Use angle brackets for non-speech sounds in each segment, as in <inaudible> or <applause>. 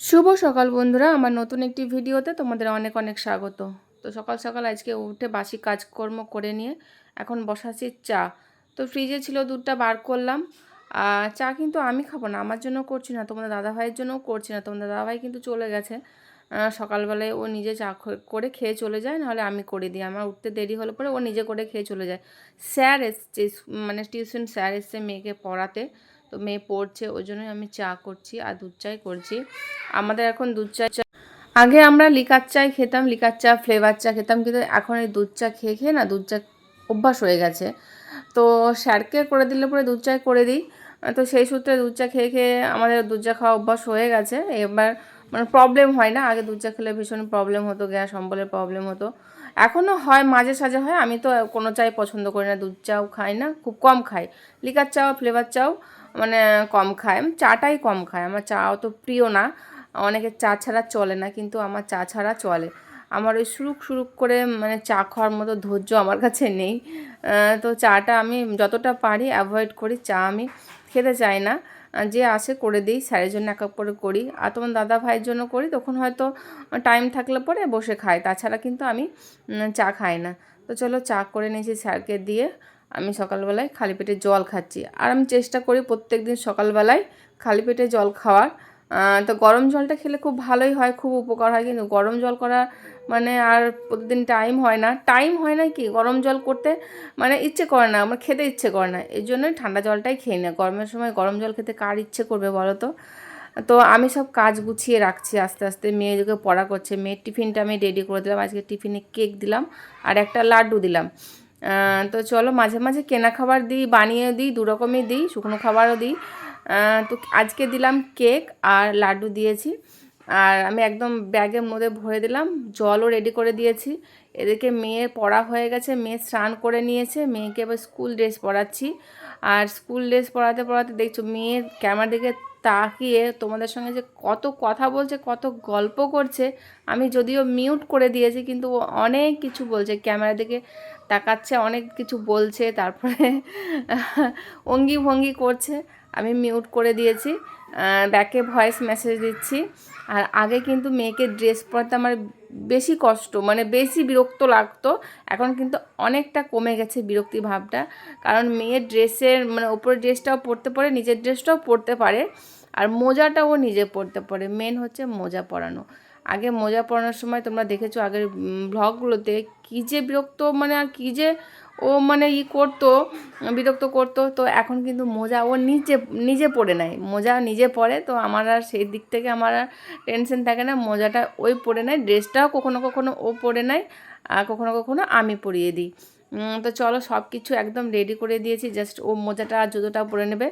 শুভ সকাল বন্ধুরা, আমার নতুন একটি ভিডিওতে তোমাদের অনেক অনেক স্বাগত। তো সকাল সকাল আজকে উঠে বাসি কাজকর্ম করে নিয়ে এখন বসাচ্ছি চা। তো ফ্রিজে ছিল দুধটা বার করলাম। আর চা কিন্তু আমি খাব না, আমার জন্য করছি না, তোমাদের দাদাভাইয়ের জন্যও করছি না, তোমাদের দাদাভাই কিন্তু চলে গেছে। সকালবেলায় ও নিজে চা করে খেয়ে চলে যায়, নাহলে আমি করে দিই। আমার উঠতে দেরি হলে পরে ও নিজে করে খেয়ে চলে যায়। স্যার এসছে মানে টিউশন স্যার এসছে মেয়েকে পড়াতে। তো মেয়ে পড়ছে, ওই জন্যই আমি চা করছি আর দুধ চাই করছি। আমাদের এখন দুধ চা চা- আগে আমরা লিকার চাই খেতাম, লিকার চা, ফ্লেভার চা খেতাম, কিন্তু এখন এই দুধ চা খেয়ে খেয়ে না দুধ চা অভ্যাস হয়ে গেছে। তো স্যারকে করে দিলে পরে দুধ চা করে দিই। তো সেই সূত্রে দুধ চা খেয়ে খেয়ে আমাদের দুধ চা খাওয়া অভ্যাস হয়ে গেছে। এবার মানে প্রবলেম হয় না, আগে দুধ চা খেলে ভীষণ প্রবলেম হতো, গ্যাস, অম্বলের প্রবলেম হতো। এখনও হয়, মাঝে সাঝে হয়, আমি তো কোনো চাই পছন্দ করি না, দুধ চাও খাই না, খুব কম খাই। লিকার চাও, ফ্লেভার চাও মানে কম খায়। চাটাই কম খায়। আমার চা অত প্রিয় না। অনেকে চা ছাড়া চলে না, কিন্তু আমার চা ছাড়া চলে। আমার ওই সুরুক সুরুক করে মানে চা খাওয়ার মতো ধৈর্য আমার কাছে নেই। তো চাটা আমি যতটা পারি অ্যাভয়েড করি। চা আমি খেতে চাই না। যে আসে করে দিই, স্যারের জন্য এক এক করে করি। আর তোমার দাদা ভাইয়ের জন্য করি, তখন হয়তো টাইম থাকলে পরে বসে খাই তাছাড়া কিন্তু আমি চা খাই না। তো চলো চা করে নিয়েছি স্যারকে দিয়ে। আমি সকালবেলায় খালি পেটে জল খাচ্ছি। আর আমি চেষ্টা করি প্রত্যেক দিন সকালবেলায় খালি পেটে জল খাওয়ার। তো গরম জলটা খেলে খুব ভালোই হয়, খুব উপকার হয়। কিন্তু গরম জল করা মানে আর প্রতিদিন টাইম হয় না। টাইম হয় না কি? গরম জল করতে মানে ইচ্ছে করে না, আমার খেতে ইচ্ছে করে না। এই জন্যই ঠান্ডা জলটাই খেয়ে না গরমের সময় গরম জল খেতে কার ইচ্ছে করবে বলো তো? তো আমি সব কাজ গুছিয়ে রাখছি আস্তে আস্তে। মেয়েকে পড়া করছে। মেয়ের টিফিনটা আমি রেডি করে দিলাম। আজকে টিফিনে কেক দিলাম আর একটা লাড্ডু দিলাম। তো চলো মাঝে মাঝে কেনা খাবার দিই, বানিয়ে দিই, দু রকমই দিই, শুকনো খাবারও দিই। তো আজকে দিলাম কেক আর লাড্ডু দিয়েছি। আর আমি একদম ব্যাগের মধ্যে ভরে দিলাম, জলও রেডি করে দিয়েছি। এদিকে মেয়ে পড়া হয়ে গেছে, মেয়ে স্নান করে নিয়েছে, মেয়েকে এবার স্কুল ড্রেস পরাচ্ছি। আর স্কুল ড্রেস পরাতে পরাতে দেখছ মেয়ের ক্যামেরার দিকে তাকিয়ে তোমাদের সঙ্গে যে কত কথা বলছে, কত গল্প করছে, আমি যদিও মিউট করে দিয়েছি, কিন্তু অনেক কিছু বলছে। ক্যামেরা দিকে তাকাচ্ছে, অনেক কিছু বলছে, তারপরে <laughs> অঙ্গি ভঙ্গি করছে। আমি মিউট করে দিয়েছি ব্যাকে ভয়েস মেসেজ দিচ্ছি। আর আগে কিন্তু মেয়েকে ড্রেস পরাতে আমার বেশি কষ্ট মানে বেশি বিরক্ত লাগতো। এখন কিন্তু অনেকটা কমে গেছে বিরক্তি ভাবটা। কারণ মেয়ের ড্রেসের মানে ওপরের ড্রেসটাও পরতে পারে, নিজের ড্রেসটাও পরতে পারে। আর মোজাটাও নিজে পরতে পারে। মেন হচ্ছে মোজা পরানো। আগে মোজা পরানোর সময় তোমরা দেখেছ আগের ব্লগগুলোতে কী যে বিরক্ত মানে আর কী যে ও মানে ই করতো, বিরক্ত করতো, তো এখন কিন্তু মোজা ও নিজে নিজে পরে নেয় মোজা নিজে পরে তো আমার আর সেই দিক থেকে আমার আর টেনশন থাকে না, মোজাটা ওই পরে নেয় ড্রেসটাও কখনো কখনো ও পরে নেয় আর কখনো কখনো আমি পরিয়ে দিই। তো চলো সব কিছু একদম রেডি করে দিয়েছি জাস্ট ও মোজাটা আর জুতোটা পরে নেবে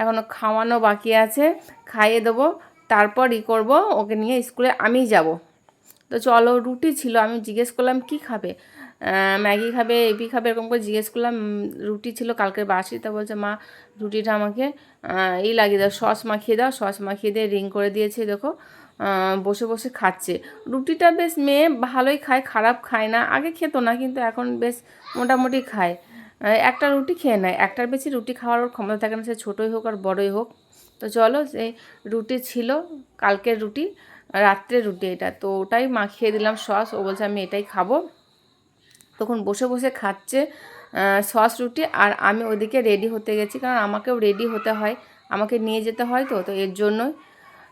এখনও খাওয়ানো বাকি আছে, খাইয়ে দেবো। তারপর ই করব, ওকে নিয়ে স্কুলে আমিই যাব। তো চলো, রুটি ছিল, আমি জিজ্ঞেস করলাম, কি খাবে? ম্যাগি খাবে এপি খাবে, এরকম করে জিজ্ঞেস করলাম রুটি ছিল কালকের বাসি? তা বলছে, মা, রুটিটা আমাকে এই লাগিয়ে দাও, সস মাখিয়ে দাও, সস মাখিয়ে দিয়ে রিং করে দিয়েছে, দেখো বসে বসে খাচ্ছে। রুটিটা বেশ মেয়ে ভালোই খায়, খারাপ খায় না, আগে খেতো না, কিন্তু এখন বেশ মোটামুটি খায়। একটা রুটি খেয়ে নেয়, একটার বেশি রুটি খাওয়ার ক্ষমতা থাকে না, সে ছোটোই হোক আর বড়োই হোক। তো চলো সেই রুটি ছিল, কালকের রুটি রাত্রে রুটি এটা। তো ওটাই মাখিয়ে দিলাম সস, ও বলছে আমি এটাই খাব। তখন বসে বসে খাচ্ছে সস, রুটি আর আমি ওদিকে রেডি হতে গেছি কারণ আমাকেও রেডি হতে হয়, আমাকে নিয়ে যেতে হয় তো তো এর জন্যই।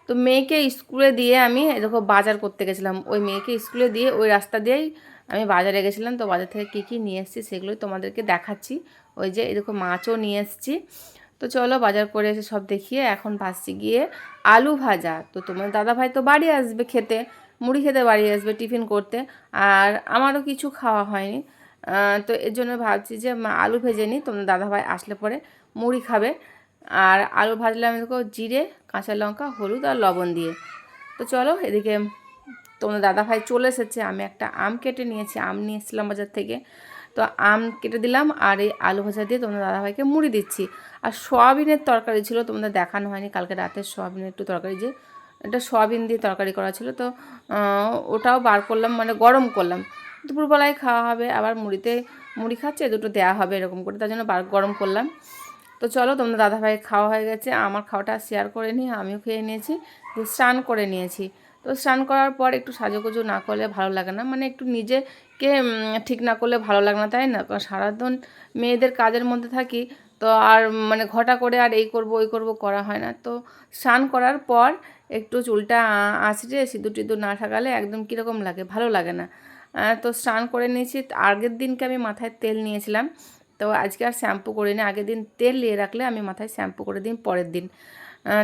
তো মেয়েকে স্কুলে দিয়ে আমি দেখো বাজার করতে গেছিলাম। ওই মেয়েকে স্কুলে দিয়ে ওই রাস্তা দিয়েই আমি বাজারে গেছিলাম। তো বাজার থেকে কী কী নিয়ে এসেছি সেগুলোই তোমাদেরকে দেখাচ্ছি। ওই যে এরকম মাছও নিয়ে এসেছি। তো চলো বাজার করে এসে সব দেখিয়ে এখন ভাসছি গিয়ে আলু ভাজা। তো তোমার দাদা ভাই তো বাড়ি আসবে খেতে, মুড়ি খেতে বাড়ি আসবে টিফিন করতে, আর আমারও কিছু খাওয়া হয়নি। তো এর জন্য ভাবছি যে আলু ভেজে নিই, তোমার দাদাভাই আসলে পরে মুড়ি খাবে। আর আলু ভাজলে আমি দেখো জিরে, কাঁচা লঙ্কা, হলুদ আর লবণ দিয়ে। তো চলো এদিকে তোমার দাদাভাই চলে এসেছে, আমি একটা আম কেটে নিয়েছি, আম নিয়ে এসেছিলাম বাজার থেকে। তো আম কেটে দিলাম আর এই আলু ভাজা দিয়ে তোমাদের দাদাভাইকে মুড়ি দিচ্ছি। আর সয়াবিনের তরকারি ছিল, তোমাদের দেখানো হয়নি, কালকে রাতে সয়াবিনের একটু তরকারি যে, এটা সয়াবিন দিয়ে তরকারি করা ছিল। তো ওটাও বার করলাম মানে গরম করলাম। দুপুরবেলায় খাওয়া হবে, আবার মুড়িতে মুড়ি খাচ্ছে, দুটো দেওয়া হবে এরকম করে, তার জন্য বার গরম করলাম। তো চলো, তোমাদের দাদাভাই খাওয়া হয়ে গেছে, আমার খাওয়াটা শেয়ার করে নিই, আমিও খেয়ে নিয়েছি দিয়ে স্নান করে নিয়েছি। তো স্নান করার পর একটু সাজুগুজু না করলে ভালো লাগে না মানে একটু নিজেকে উম, ঠিক না করলে ভালো লাগে না তাই না? কারণ সারাদিন মেয়েদের কাজের মধ্যে থাকি তো আর মানে ঘটা করে আর এই করব ওই করব করা হয় না। তো স্নান করার পর একটু চুলটা আঁচড়ে সিঁদুর টিঁদুর না থাকালে একদম কীরকম লাগে? ভালো লাগে না। তো স্নান করে নিয়েছি। আগের দিনকে আমি মাথায় তেল নিয়েছিলাম। তো আজকে আর শ্যাম্পু করিনি। আগের দিন তেল নিয়ে রাখলে আমি মাথায় শ্যাম্পু করে দিন পরের দিন।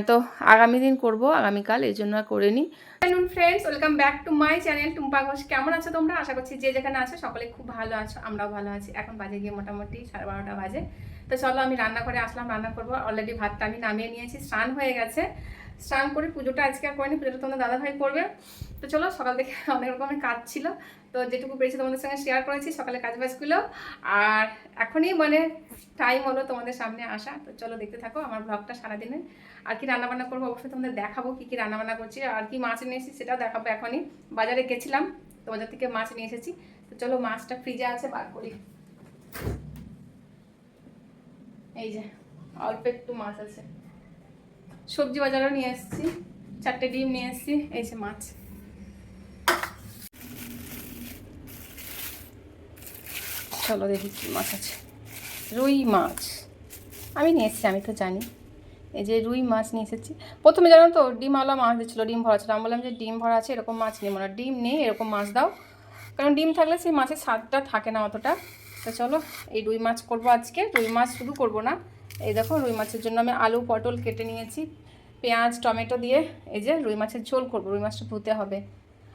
তো আগামী দিন করব, আগামীকাল এই জন্য আর করিনি hello friends welcome back to my channel Tumpa Ghosh. কেমন আছো তোমরা? আশা করছি যে যেখানে আছো, সকলে খুব ভালো আছো, আমরাও ভালো আছি। এখন বাজে গিয়ে মোটামুটি সাড়ে বারোটা বাজে। তো চলো আমি রান্না করে আসলাম, রান্না করব। অলরেডি ভাতটা আমি নামিয়ে নিয়েছি, স্নান হয়ে গেছে। স্নান করে পুজোটা আজকে আর করিনি, পুজোটা তোমাদের দাদাভাই করবে। তো চলো, সকাল থেকে <laughs> অনেক রকমের কাজ ছিল। তো যেটুকু পেরেছি তোমাদের সঙ্গে শেয়ার করেছি সকালে কাজ বাজগুলো আর এখনই মানে টাইম হলো তোমাদের সামনে আসা। তো চলো, দেখতে থাকো আমার ব্লগটা সারাদিনের আর কি রান্নাবান্না করব অবশ্যই তোমাদের দেখাবো, কী কী রান্নাবান্না করছি। আর কি মাছ নিয়ে এসেছি সেটাও দেখাবো এখনই। বাজারে গেছিলাম তো বাজার থেকে মাছ নিয়ে এসেছি। তো চলো, মাছটা ফ্রিজে আছে, বার করি। এই যে, অল্প একটু মাছ আছে। সবজি বাজারও নিয়ে এসেছি, চারটে ডিম নিয়ে এসেছি। এই যে মাছ। চলো দেখি কি মাছ আছে। রুই মাছ। আমি নিয়ে এসেছি, আমি তো জানি। এই যে রুই মাছ নিয়ে এসেছি। প্রথমে জানো তো ডিমওয়ালা মাছ দিচ্ছিল, ডিম ভরা ছিল। আমি বললাম যে ডিম ভরা আছে, এরকম মাছ নেব না ডিম নেই, এরকম মাছ দাও। কারণ ডিম থাকলে সেই মাছের স্বাদটা থাকে না অতটা। তো চলো, এই রুই মাছ করব আজকে। রুই মাছ শুধু করব না। এই দেখো, রুই মাছের জন্য আমি আলু, পটল কেটে নিয়েছি। পেঁয়াজ, টমেটো দিয়ে এই যে রুই মাছের ঝোল করব। রুই মাছটা ধুতে হবে।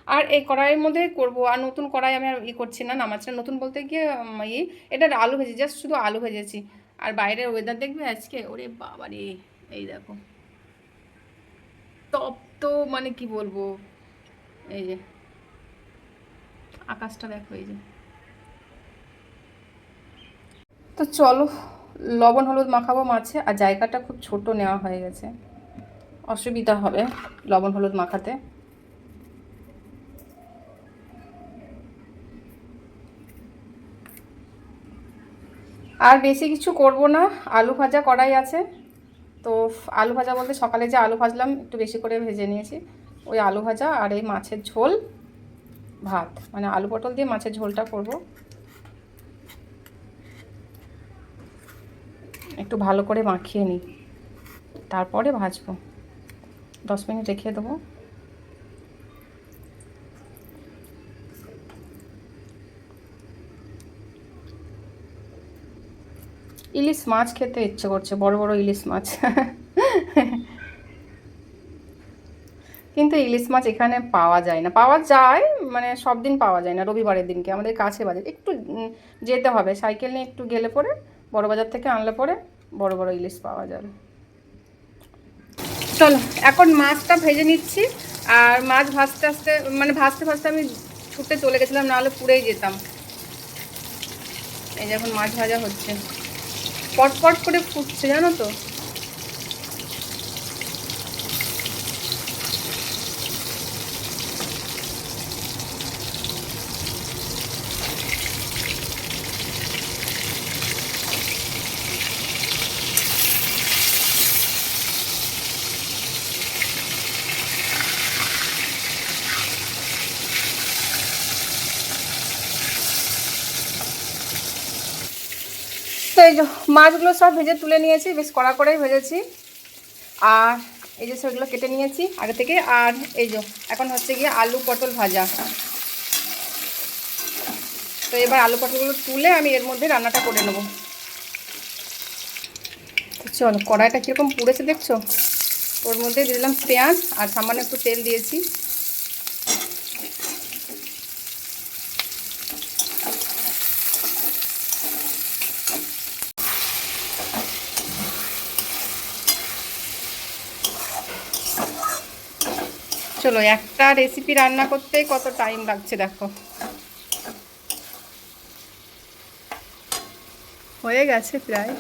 আর এই কড়াইয়ের মধ্যে করব আর নতুন কড়াই আমি আর ই করছি না নামাচ্ছি না। নতুন বলতে গিয়ে উম, ই এটা আলু ভেজে জাস্ট শুধু আলু ভেজেছি। আর বাইরের ওয়েদার দেখবে আজকে ওরে বাবা রে এই দেখো। তপ তো মানে কি বলব এই যে আকাশটা দেখো এই যে। তো চলো লবণ হলুদ মাখাবো মাছে আর জায়গাটা খুব ছোট নেওয়া হয়ে গেছে। অসুবিধা হবে লবণ হলুদ মাখাতে। আর বেশি কিছু করব না। আলু ভাজা কড়াই আছে। তো আলু ভাজা বলতে সকালে যে আলু ভাজলাম, একটু বেশি করে ভেজে নিয়েছি। ওই আলু ভাজা আর এই মাছের ঝোল, ভাত। মানে আলু পটল দিয়ে মাছের ঝোলটা করব। একটু ভালো করে মাখিয়ে নিই। তারপরে ভাজবো। দশ মিনিট রেখে দেবো। ইলিশ মাছ খেতে ইচ্ছে করছে, বড় বড় ইলিশ মাছ। কিন্তু ইলিশ মাছ এখানে পাওয়া যায় না। পাওয়া যায় মানে সব দিন পাওয়া যায় না, রবিবারের দিনকে। আমাদের কাছে বাজার। একটু যেতে হবে, সাইকেল নিয়ে একটু গেলে পরে, বড় বাজার থেকে আনলে পরে বড় বড় ইলিশ পাওয়া যাবে। চলো, এখন মাছটা ভেজে নিচ্ছি। আর মাছ ভাজতে আসতে মানে ভাজতে ভাজতে আমি ছুটে চলে গেছিলাম, নাহলে পুড়েই যেতাম। এই যে এখন মাছ ভাজা হচ্ছে। পটপট করে ফুটছে জানো তো? তো এই মাছগুলো সব ভেজে তুলে নিয়েছি, বেশ কড়া করেই ভেজেছি। আর এই যে সেগুলো কেটে নিয়েছি আগে থেকে। আর এই যে এখন হচ্ছে গিয়ে আলু পটল ভাজা। তো এবার আলু পটলগুলো তুলে আমি এর মধ্যে রান্নাটা করে নেব। চলো, কড়াইটা কীরকম পুড়েছে দেখছ? ওর মধ্যে দিয়ে দিলাম পেঁয়াজ আর সামান্য একটু তেল দিয়েছি। চলো একটা রেসিপি রান্না করতে কত টাইম লাগছে দেখো। হয়ে গেছে প্রায়।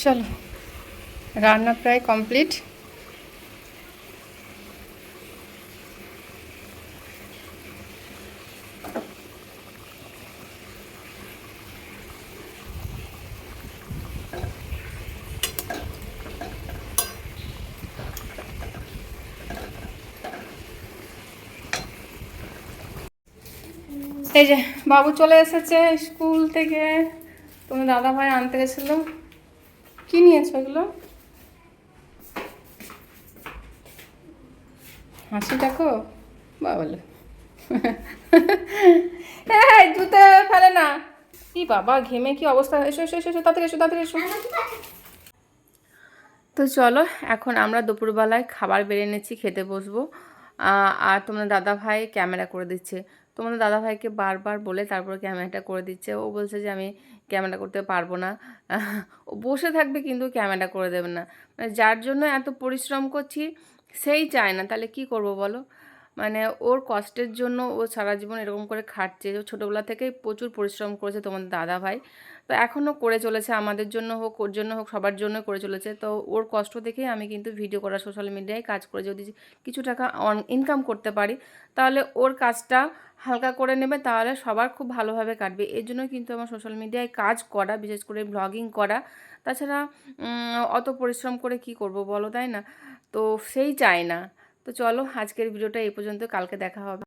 চলো, রান্না প্রায় কমপ্লিট এই যে, বাবু চলে এসেছে স্কুল থেকে। তোমার দাদা ভাই আনতে গেছিল। কি নিয়েছো এগুলো? হাসি দেখো? বাবলে হ্যাঁ জুতে ফেলে না। কি বাবা, ঘেমে কি অবস্থা? এসো এসো এসো তাড়াতাড়ি এসো তাড়াতাড়ি এসো। তো চলো, এখন আমরা দুপুরবেলায় খাবার বেড়ে নিচ্ছি খেতে বসবো। আর তোমরা দাদা ভাই ক্যামেরা করে দিচ্ছে। তোমাদের দাদাভাইকে বারবার বলে তারপর ক্যামেরাটা করে দিচ্ছে। ও বলছে যে, আমি ক্যামেরা করতে পারব না। ও বসে থাকবে কিন্তু ক্যামেরা করে দেবে না। মানে যার জন্য এত পরিশ্রম করছি, সেই চায় না। তাহলে কি করব বলো? মানে ওর কষ্টের জন্য ও সারা জীবন এরকম করে খাটছে। ও ছোটোবেলা থেকেই প্রচুর পরিশ্রম করেছে তোমাদের দাদা ভাই তো এখনও করে চলেছে, আমাদের জন্য হোক, ওর জন্য হোক, সবার জন্য করে চলেছে। তো ওর কষ্ট দেখেই আমি কিন্তু ভিডিও করা সোশ্যাল মিডিয়ায় কাজ করে যদি কিছু টাকা অন ইনকাম করতে পারি, তাহলে ওর কাজটা হালকা করে নেবে, তাহলে সবার খুব ভালোভাবে কাটবে। এর জন্য কিন্তু আমার সোশ্যাল মিডিয়ায় কাজ করা, বিশেষ করে ব্লগিং করা, তাছাড়া অত পরিশ্রম করে কি করব বলো, তাই না? তো সেই চাই না। তো চলো, আজকের ভিডিওটা এই পর্যন্ত, কালকে দেখা হবে।